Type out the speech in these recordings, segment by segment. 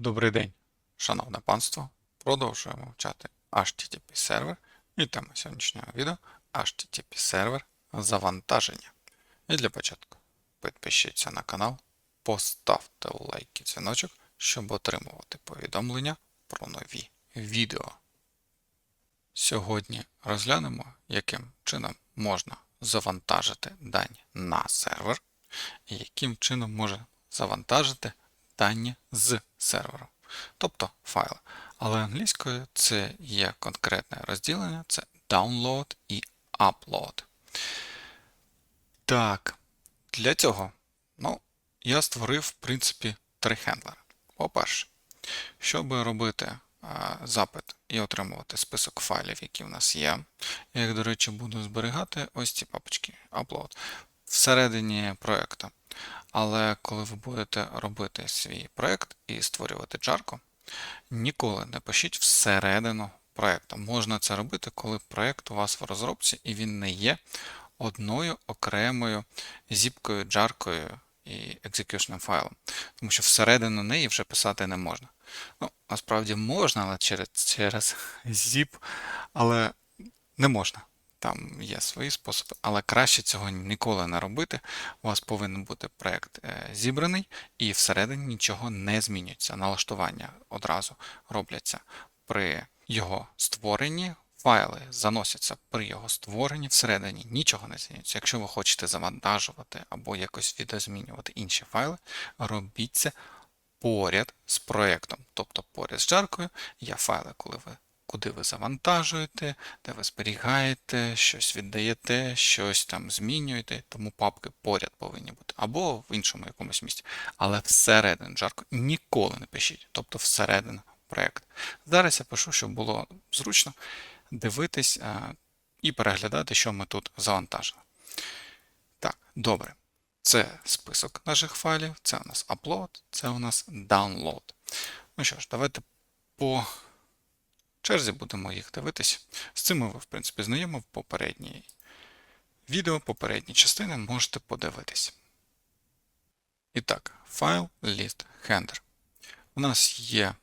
Добрий день, шановне панство. Продовжуємо вчати HTTP сервер і тема сьогоднішнього відео HTTP сервер завантаження. І для початку підпишіться на канал, поставте лайк і дзвіночок, щоб отримувати повідомлення про нові відео. Сьогодні розглянемо, яким чином можна завантажити дані на сервер і яким чином можна завантажити дані з серверу, тобто файли. Але англійською це є конкретне розділення, це download і upload. Так, для цього ну, я створив, в принципі, три хендлери. По-перше, щоб робити а, запит і отримувати список файлів, які в нас є, я їх, до речі, буду зберігати ось ці папочки upload всередині проєкту. Але коли ви будете робити свій проєкт і створювати джарку, ніколи не пишіть всередину проєкту. Можна це робити, коли проєкт у вас в розробці і він не є одною окремою зіпкою, джаркою і execution файлом. Тому що всередину неї вже писати не можна. Ну, насправді можна, але через, через zip, але не можна. Там є свої способи, але краще цього ніколи не робити. У вас повинен бути проєкт е, зібраний і всередині нічого не змінюється. Налаштування одразу робляться при його створенні. Файли заносяться при його створенні всередині, нічого не змінюється. Якщо ви хочете завантажувати або якось відозмінювати інші файли, робіть це поряд з проєктом. Тобто поряд з джаркою є файли, коли ви куди ви завантажуєте, де ви зберігаєте, щось віддаєте, щось там змінюєте, тому папки поряд повинні бути, або в іншому якомусь місці. Але всередину жарко ніколи не пишіть, тобто всередину проєкт. Зараз я пишу, щоб було зручно дивитись а, і переглядати, що ми тут завантажили. Так, добре. Це список наших файлів, це у нас upload, це у нас download. Ну що ж, давайте по черзі будемо їх дивитись. З цим ми, в принципі, знайомі в попередній відео, попередні частини можете подивитись. І так, файл list handler. У нас є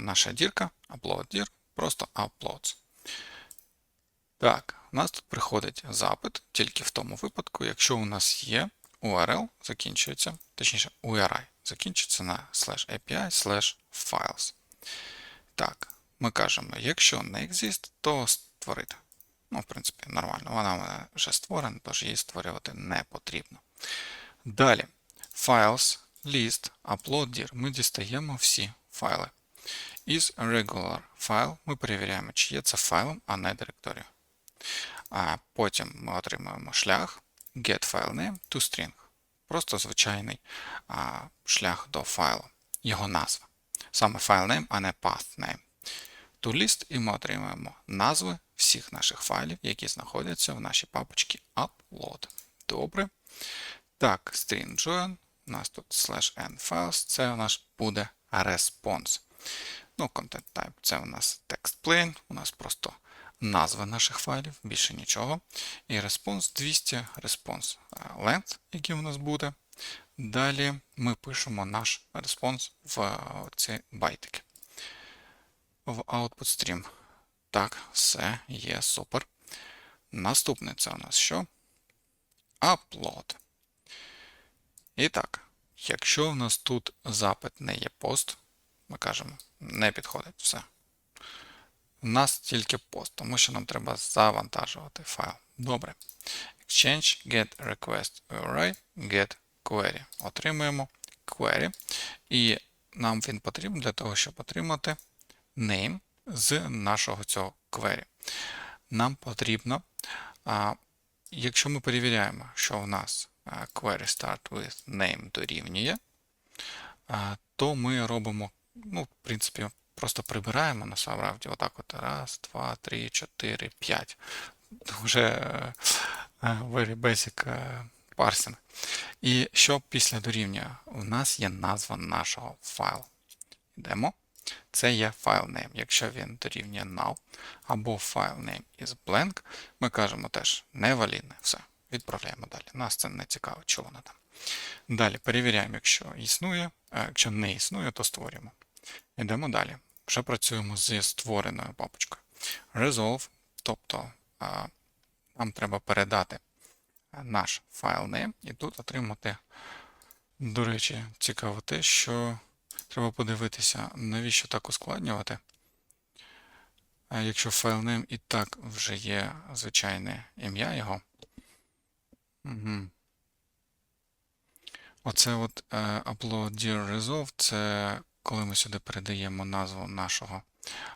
наша дірка, upload dir, просто uploads. Так, у нас тут приходить запит тільки в тому випадку, якщо у нас є URL закінчується, точніше, URI закінчується на slash API slash files. Так, ми кажемо, якщо не exist, то створити. Ну, в принципі, нормально. Вона в мене вже створена, тож її створювати не потрібно. Далі, files, list, upload dir. Ми дістаємо всі файли. Із regular file ми перевіряємо, чи є це файлом, а не директорією. А потім ми отримуємо шлях get file name to string. Просто звичайний а, шлях до файлу, його назва. Саме file name, а не path name toList і ми отримаємо назви всіх наших файлів, які знаходяться в нашій папочці Upload. Добре. Так, string. У нас тут slash n files, це у нас буде response. Ну, content type це у нас text plain, у нас просто назва наших файлів, більше нічого. І response 200, response length, який у нас буде. Далі ми пишемо наш респонс в ці байтики в output stream. Так, все є супер. Наступне це у нас що? Upload. І так, якщо в нас тут запит не є пост, ми кажемо, не підходить все. У нас тільки пост, тому що нам треба завантажувати файл. Добре. Exchange get request URI, get query. Отримуємо query. І нам він потрібен для того, щоб отримати name з нашого цього query. Нам потрібно, якщо ми перевіряємо, що у нас query start with name дорівнює, то ми робимо, ну, в принципі, просто прибираємо насправді отак от раз, два, три, чотири, п'ять. Вже very basic parsing. І що після дорівнює? У нас є назва нашого файлу. Йдемо це є FileName. Якщо він дорівнює null або FileName is blank, ми кажемо теж невалідне. Все, відправляємо далі. Нас це не цікаво, чого воно там. Далі перевіряємо, якщо існує, а якщо не існує, то створюємо. Йдемо далі. Вже працюємо зі створеною папочкою. Resolve, тобто нам треба передати наш файл name і тут отримати, до речі, цікаво те, що треба подивитися, навіщо так ускладнювати. А Якщо файл name і так вже є звичайне ім'я його. Угу. Оце от е, upload dir resolve, це коли ми сюди передаємо назву нашого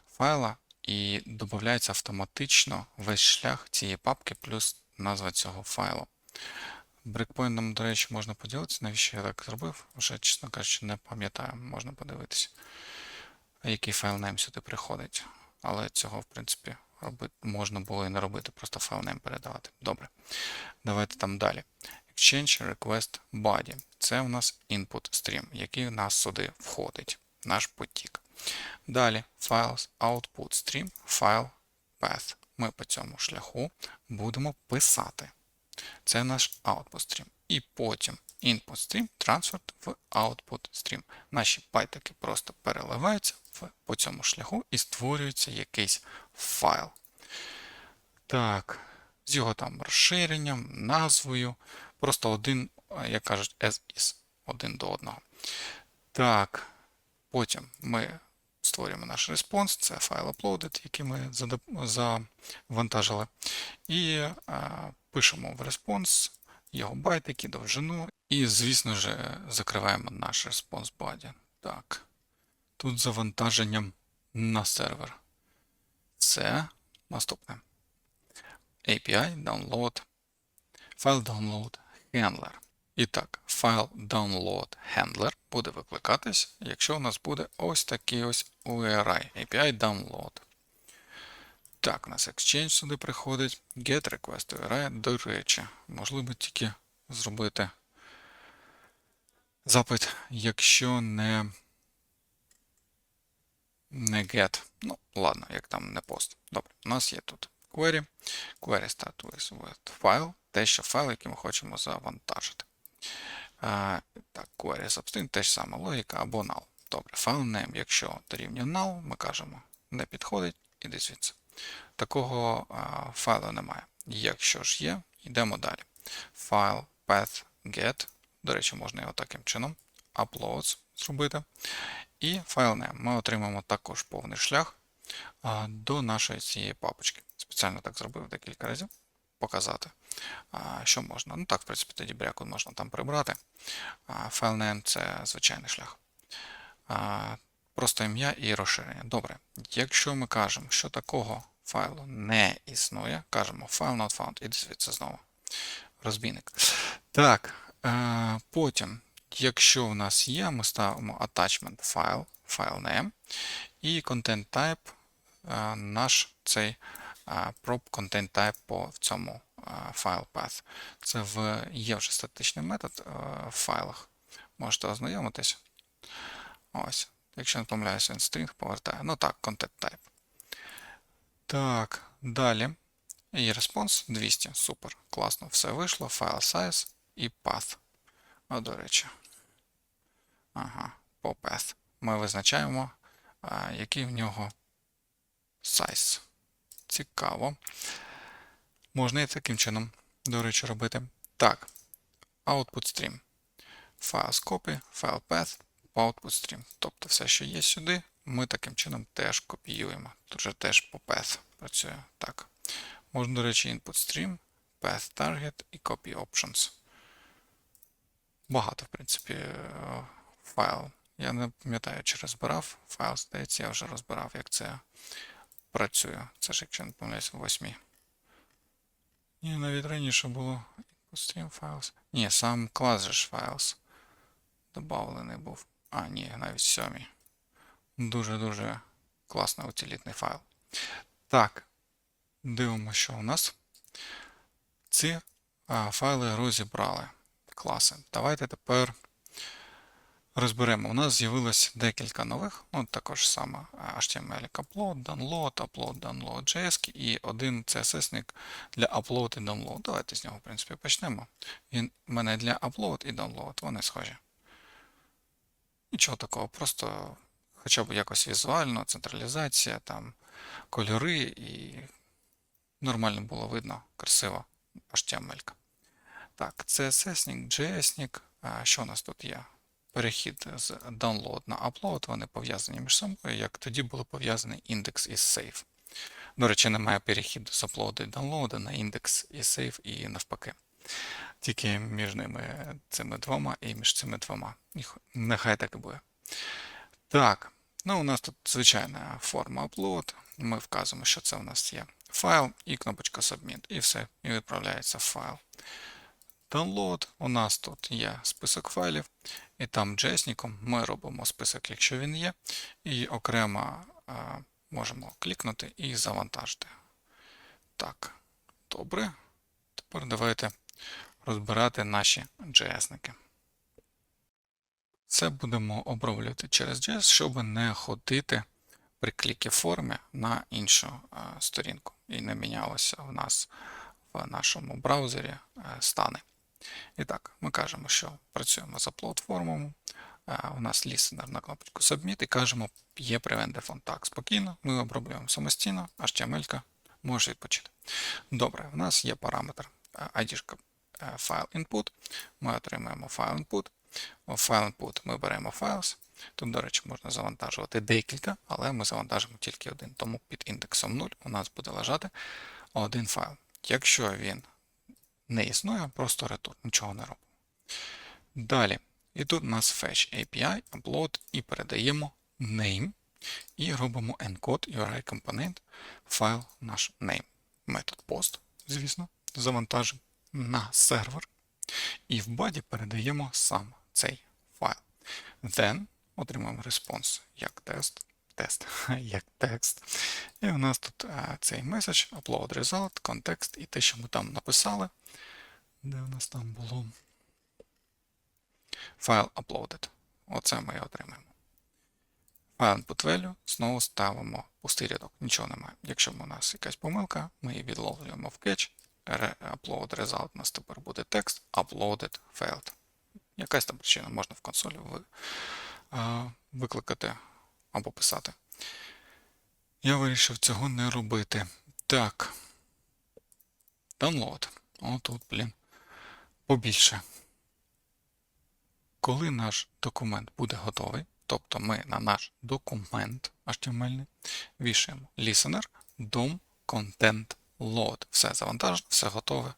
файла і додається автоматично весь шлях цієї папки плюс назва цього файлу. Брекпойнтом, до речі, можна поділитися, навіщо я так зробив. Вже, чесно кажучи, не пам'ятаю, можна подивитися, який файл name сюди приходить. Але цього, в принципі, робити можна було і не робити, просто файл name передавати. Добре. Давайте там далі. Exchange Request Body. Це у нас input stream, який у нас сюди входить, наш потік. Далі Files Output Stream, File Path. Ми по цьому шляху будемо писати. Це наш output stream. І потім input stream transferred в output stream. Наші байтики просто переливаються по цьому шляху і створюється якийсь файл. Так, з його там розширенням, назвою. Просто один, як кажуть, as is, один до одного. Так, потім ми створюємо наш респонс, це файл uploaded, який ми завантажили. І пишемо в респонс його байтики, довжину. І, звісно ж, закриваємо наш респонс body. Так. Тут завантаженням на сервер. Це наступне. API, download, файл download handler. І так, файл download handler буде викликатись, якщо у нас буде ось такий ось URI, API download. Так, у нас Exchange сюди приходить. Get request URI, до речі, можливо тільки зробити запит, якщо не не get. Ну, ладно, як там не пост. Добре, у нас є тут query. Query start with file, те, що файл, який ми хочемо завантажити. Так, query substring, те ж саме логіка або null. Добре, файл name, якщо дорівнює null, ми кажемо не підходить, іди звідси. Такого файлу немає. Якщо ж є, йдемо далі. Файл path get, до речі, можна його таким чином uploads зробити. І файл name. Ми отримаємо також повний шлях до нашої цієї папочки. Спеціально так зробив декілька разів показати, що можна. Ну так, в принципі, тоді бряку можна там прибрати. А, файл це звичайний шлях. Просто ім'я і розширення. Добре. Якщо ми кажемо, що такого файлу не існує, кажемо file not found, і звідси знову розбійник. Так, е, потім, якщо у нас є, ми ставимо attachment file, file name, і content type, е, наш цей е, prop content type по цьому file path. Це в, є вже статичний метод в файлах. Можете ознайомитись. Ось. Якщо не помиляюся, він string повертає. Ну так, content type. Так, далі. І response 200. Супер. Класно. Все вийшло. File size і path. О, до речі. Ага, по path. Ми визначаємо, а, який в нього size. Цікаво. Можна і таким чином, до речі, робити. Так. Output stream. Files copy, file path, output stream. Тобто все, що є сюди, ми таким чином теж копіюємо. Тут же теж по path працює. Так. Можна, до речі, input stream, path target і copy options. Багато, в принципі, файл. Я не пам'ятаю, чи розбирав файл, здається, я вже розбирав, як це працює. Це ж, якщо не помиляюсь, в 8. Ні, навіть раніше було stream files. Ні, сам клас же ж files добавлений був. А, ні, навіть сьомі. Дуже-дуже класний утилітний файл. Так, дивимося, що у нас. Ці а, файли розібрали. Класи. Давайте тепер розберемо. У нас з'явилось декілька нових, ну також саме HTML upload, download, upload, download, JS і один CSS-ник для upload і download. Давайте з нього, в принципі, почнемо. Він в мене для upload і download, вони схожі. Нічого такого, просто хоча б якось візуально, централізація, там, кольори і нормально було видно, красиво HTML. Так, CSS, JS. Що у нас тут є? Перехід з download на upload, вони пов'язані між собою, як тоді були пов'язані індекс і save. До речі, немає перехіду з upload і download на індекс і save і навпаки. Тільки між ними цими двома і між цими двома. Нехай так і буде. Так, ну у нас тут звичайна форма upload. Ми вказуємо, що це у нас є файл і кнопочка Submit. І все, і відправляється в файл. Download. У нас тут є список файлів, і там JS ми робимо список, якщо він є, і окремо а, можемо клікнути і завантажити. Так, добре. Тепер давайте розбирати наші JS-ники. Це будемо оброблювати через JS, щоб не ходити при клікі формі на іншу е, сторінку і не мінялося в нас в нашому браузері е, стани. І так, ми кажемо, що працюємо з upload формами. Е, У нас listener на кнопочку Submit і кажемо, є prevent default. Так, спокійно, ми оброблюємо самостійно, HTML може відпочити. Добре, в нас є параметр е, ID файл input. Ми отримаємо файл input. У файл input ми беремо files. Тут, до речі, можна завантажувати декілька, але ми завантажимо тільки один. Тому під індексом 0 у нас буде лежати один файл. Якщо він не існує, просто return, нічого не робимо. Далі. І тут у нас fetch API, upload і передаємо name. І робимо encode URI component файл наш name. Метод post, звісно, завантажимо на сервер. І в баді передаємо сам цей файл. Then отримаємо респонс як тест, тест, як текст. І у нас тут цей меседж, upload result, контекст і те, що ми там написали. Де у нас там було? Файл uploaded. Оце ми отримаємо. Файл input value знову ставимо пустий рядок, нічого немає. Якщо у нас якась помилка, ми її відловлюємо в catch. Upload result у нас тепер буде текст, uploaded failed. Якась там причина можна в консолі викликати або писати. Я вирішив цього не робити. Так. Download. О, тут, блін, побільше. Коли наш документ буде готовий, тобто ми на наш документ HTML вішаємо listener, DOM, content, load. Все завантажено, все готове.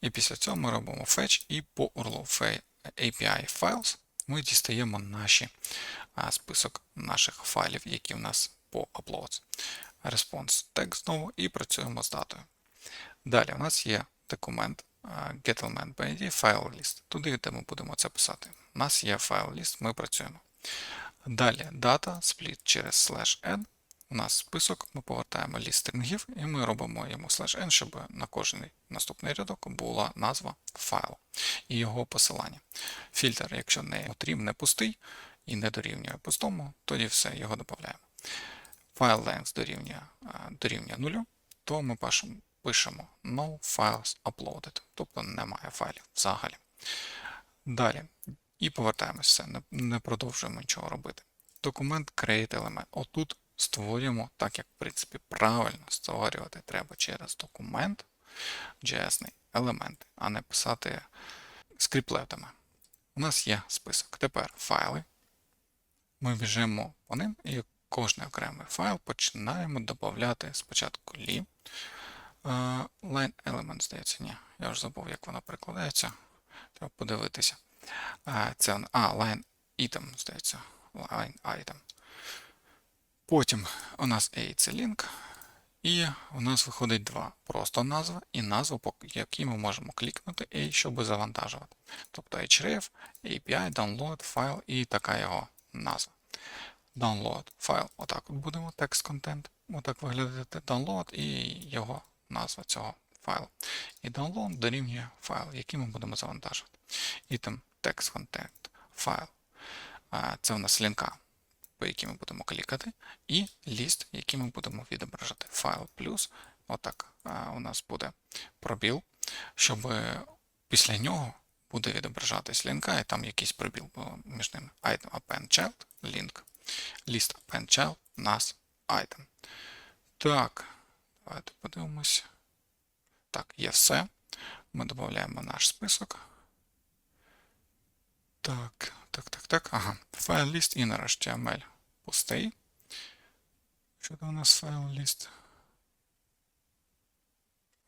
І після цього ми робимо fetch і по URL API files ми дістаємо наші список наших файлів, які в нас по uploads. Response text знову і працюємо з датою. Далі у нас є документ file list. Туди, де ми будемо це писати. У нас є файл ми працюємо. Далі дата, split через slash n. У нас список, ми повертаємо ліст стрінгів і ми робимо йому slash n, щоб на кожен наступний рядок була назва файлу і його посилання. Фільтр, якщо не потрібен, не пустий і не дорівнює пустому, тоді все, його додаємо. Файл length дорівнює, а, дорівнює нулю, то ми пишемо, no files uploaded, тобто немає файлів взагалі. Далі. І повертаємося, не, продовжуємо нічого робити. Документ create element. Отут створюємо, так як, в принципі, правильно створювати треба через документ JS елементи, а не писати скріплетами. У нас є список. Тепер файли. Ми біжимо по ним і кожний окремий файл починаємо додати спочатку лі. Line element, здається, ні. Я вже забув, як воно перекладається. Треба подивитися. Це а, line item, здається. Line item. Потім у нас A це link. І у нас виходить два. Просто назва і назва, по якій ми можемо клікнути A, щоб завантажувати. Тобто href, API, download, файл і така його назва. Download файл. Отак от будемо текст контент. Отак виглядати download і його назва цього файлу. І download дорівнює файл, який ми будемо завантажувати. Там text content файл. Це у нас лінка, по якій ми будемо клікати, і ліст, який ми будемо відображати. Файл плюс. Отак у нас буде пробіл, щоб після нього буде відображатись лінка, і там якийсь пробіл між ними. Item append child, link. list append nas item. Так, давайте подивимось. Так, є все. Ми додаємо наш список. Так, так, так, так. Ага. Файл list inner HTML пустий. Що там у нас файл list?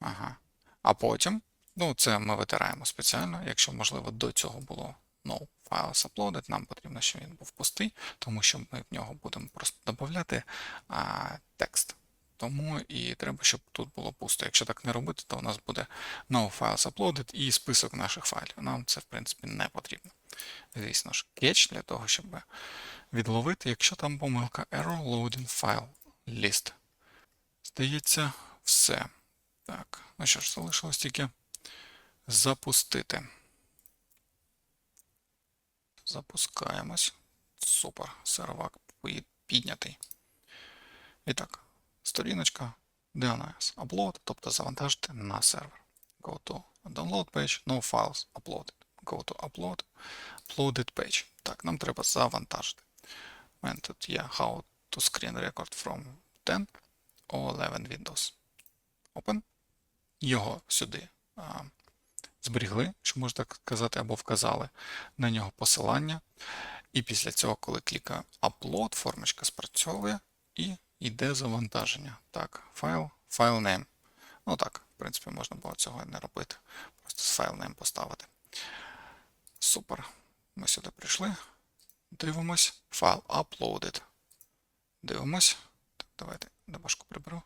Ага. А потім, ну, це ми витираємо спеціально. Якщо, можливо, до цього було no files uploaded, нам потрібно, щоб він був пустий, тому що ми в нього будемо просто додати текст. Тому і треба, щоб тут було пусто. Якщо так не робити, то у нас буде no files uploaded і список наших файлів. Нам це, в принципі, не потрібно. Звісно ж, кетч для того, щоб відловити, якщо там помилка error loading file list. Здається, все. Так, ну що ж, залишилось тільки запустити. Запускаємось. Супер. Сервак піднятий. І так, сторіночка DNS upload, тобто завантажити на сервер. Go to download page, no files uploaded. Go to upload, uploaded page. Так, нам треба завантажити. У мене тут є how to screen record from 10 or 11 Windows. Open. Його сюди зберігли, що можна так сказати, або вказали на нього посилання. І після цього, коли клікаю Upload, формочка спрацьовує і йде завантаження. Так, файл, файл name. Ну так, в принципі, можна було цього не робити. Просто з файл name поставити. Супер. Ми сюди прийшли. Дивимось. Файл uploaded. Дивимось. Так, давайте дебашку приберу.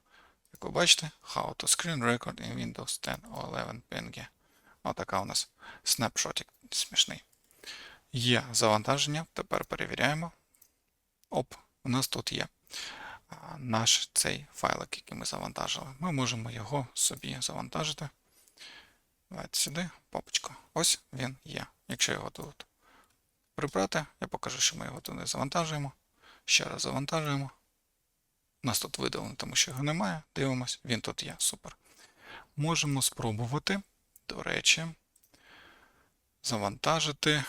Як ви бачите, How to screen record in Windows 10 or 11 PNG. Отака у нас снапшотик смішний. Є завантаження. Тепер перевіряємо. Оп, у нас тут є наш цей файлик, який ми завантажили. Ми можемо його собі завантажити. Давайте сюди, папочку. Ось він є. Якщо його тут прибрати, я покажу, що ми його туди завантажуємо. Ще раз завантажуємо. У нас тут видалено, тому що його немає. Дивимось, він тут є. Супер. Можемо спробувати, до речі, завантажити.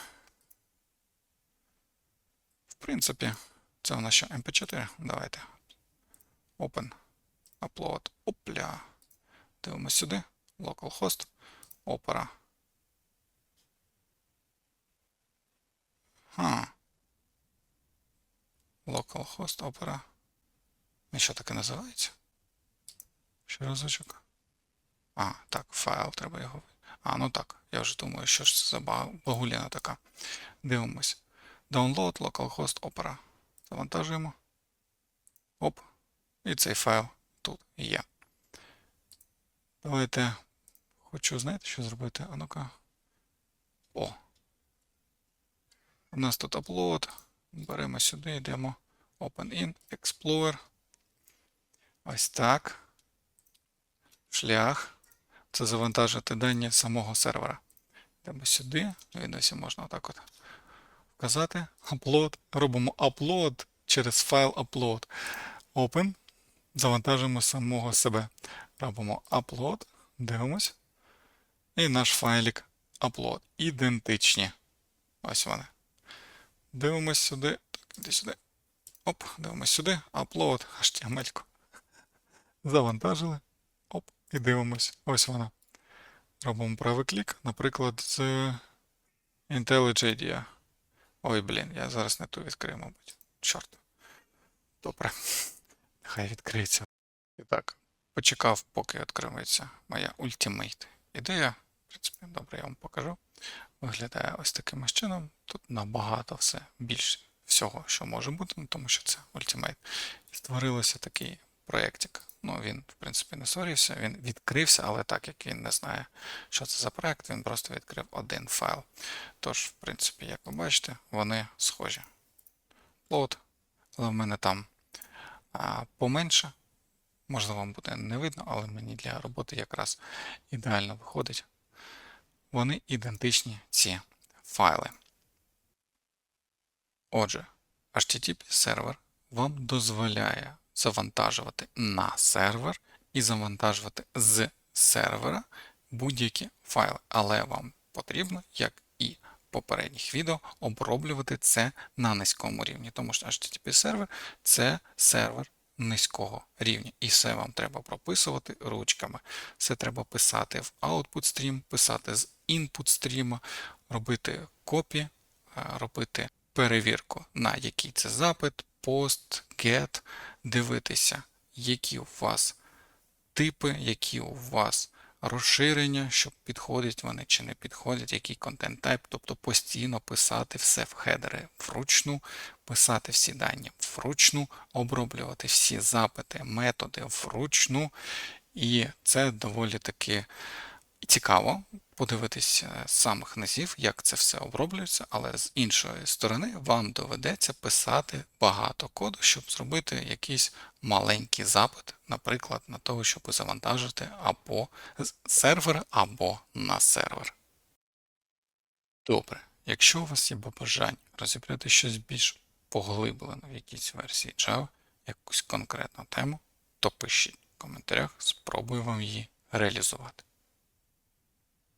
В принципі, це у нас що MP4. Давайте. Open. Upload. Опля. Дивимось сюди. Localhost. Opera. Ха. Localhost Opera. І що таке називається? Ще разочок. А, так, файл, треба його. А, ну так. Я вже думаю, що ж це за багуліна така. Дивимось. Download localhost Opera. Завантажуємо. Оп. І цей файл тут є. Давайте хочу, знаєте, що зробити? А ну-ка. О. У нас тут upload. Беремо сюди, йдемо Open in, Explorer. Ось так. Шлях. Це завантажити дані самого сервера. Йдемо сюди. Відосі можна отак от вказати. Upload. Робимо upload через файл upload. Open. Завантажимо самого себе. Робимо upload. Дивимось. І наш файлик upload. Ідентичні. Ось вони. Дивимось сюди. Так, іди сюди. Оп, дивимось сюди. Upload HTML. Завантажили. І дивимось. Ось вона. Робимо правий клік, наприклад, з IntelliJ Ой, блін, я зараз не ту відкрию, мабуть. Чорт. Добре. Нехай відкриється. І так, почекав, поки відкриється моя Ultimate ідея. В принципі, добре, я вам покажу. Виглядає ось таким чином. Тут набагато все більше всього, що може бути, ну, тому що це Ultimate. Створилося такий проєктик. Ну, він, в принципі, не створився, він відкрився, але так як він не знає, що це за проєкт, він просто відкрив один файл. Тож, в принципі, як ви бачите, вони схожі. Load, але в мене там а, поменше. Можливо, вам буде не видно, але мені для роботи якраз ідеально виходить. Вони ідентичні ці файли. Отже, HTTP сервер вам дозволяє завантажувати на сервер і завантажувати з сервера будь-які файли. Але вам потрібно, як і попередніх відео, оброблювати це на низькому рівні, тому що HTTP сервер це сервер низького рівня, і все вам треба прописувати ручками. Все треба писати в output stream, писати з input stream, робити копі, е, робити перевірку, на який це запит, пост, get, дивитися, які у вас типи, які у вас розширення, що підходять вони чи не підходять, який контент тайп, тобто постійно писати все в хедери вручну, писати всі дані вручну, оброблювати всі запити, методи вручну. І це доволі таки цікаво подивитись е, з самих низів, як це все оброблюється, але з іншої сторони вам доведеться писати багато коду, щоб зробити якийсь маленький запит, наприклад, на того, щоб завантажити або з сервера, або на сервер. Добре, якщо у вас є бажання розібрати щось більш поглиблено в якійсь версії Java, якусь конкретну тему, то пишіть в коментарях, спробую вам її реалізувати.